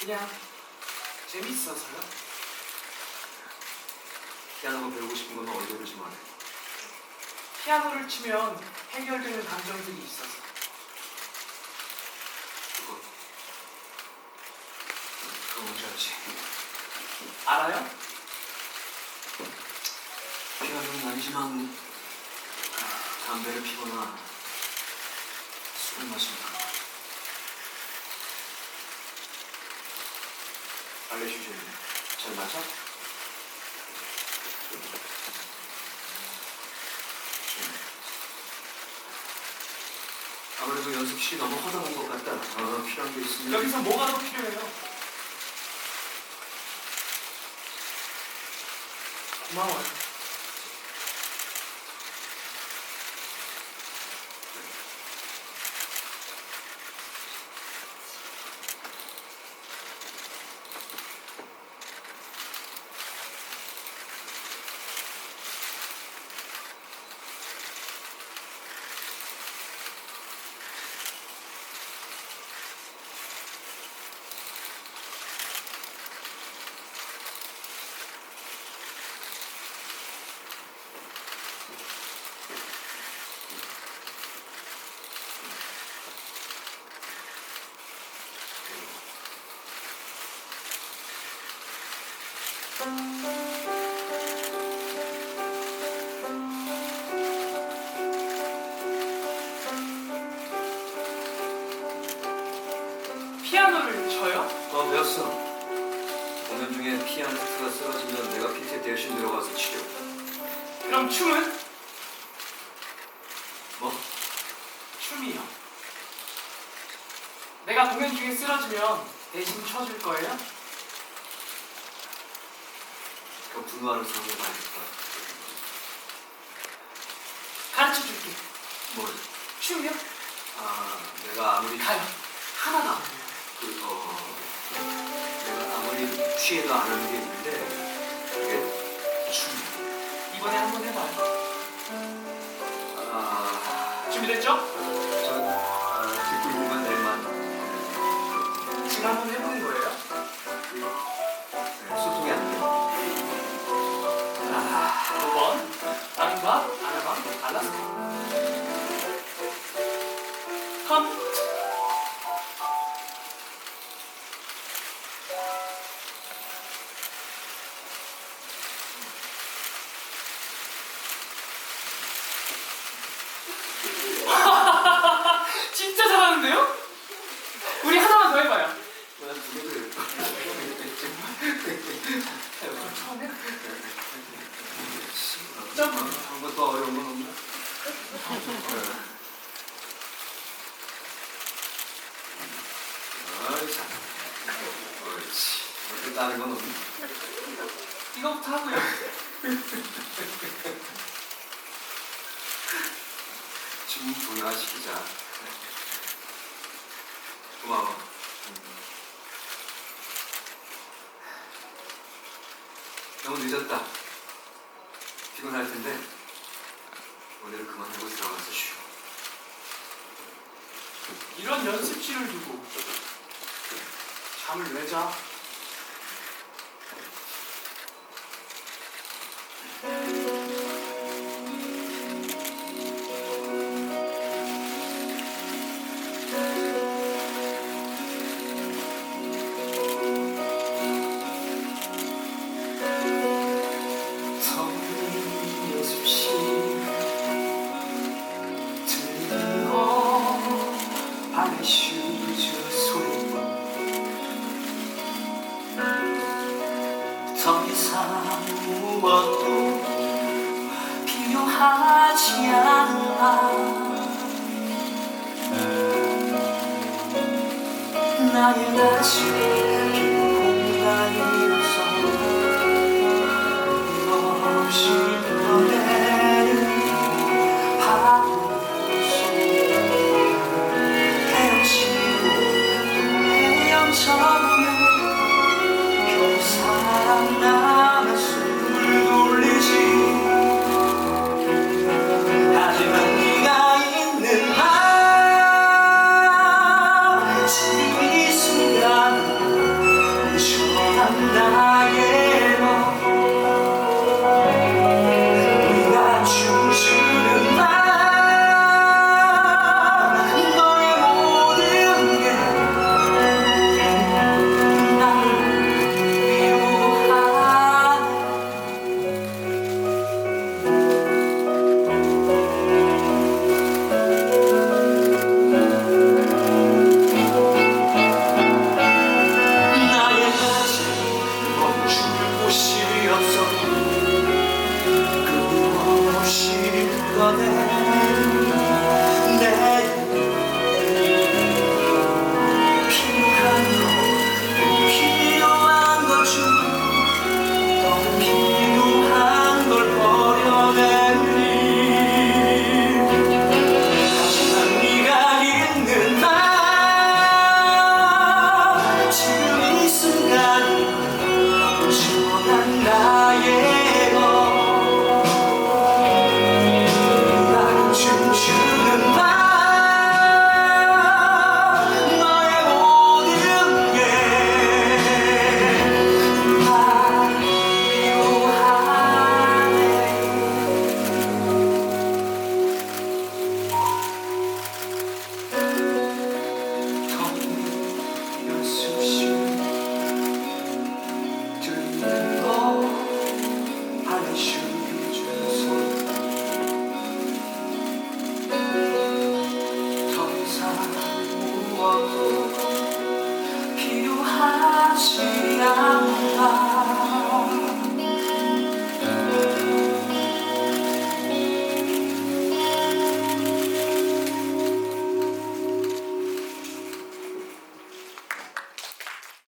그냥 재밌어서요. 피아노가 배우고 싶은 건 얼굴이지만 피아노를 치면 해결되는 감정들이 있어서. 그거 그거 뭔지 알지? 알아요? 피아노는 아니지만 담배를 피거나 술을 마시면 알려주세요. 잘 맞아? 아무래도 연습실이 너무 허전한 것 같다. 어, 필요한 게 있으면 여기서 뭐가 더 필요해요? 고마워요. 피아노를 쳐요? 어, 배웠어. 공연 중에 피아니스트가 쓰러지면 내가 PT 대신 들어가서 치료. 그럼 춤은? 뭐? 춤이요. 내가 공연 중에 쓰러지면 대신 쳐줄 거예요? 그 분노하는 봐야겠다. 가르쳐 줄게. 뭘? 춤이요? 아, 내가 아무리 가요. 하나도 안 돼요. 그, 어, 내가 아무리 취해도 안 하는 게 있는데 그게 춤이야. 이번에 한번 해봐요. 아, 준비됐죠? 저 아, 듣고 있는 건 내만 지금 한번 거예요. 다른 건 없니? 이거부터 하고요 좀 분화시키자. 고마워. 음. 너무 늦었다. 피곤할 텐데 오늘 그만하고 들어가서 쉬어. 이런 연습실을 두고 잠을 왜 자? 무엇도 필요하지 않아. 나의 가슴 for them.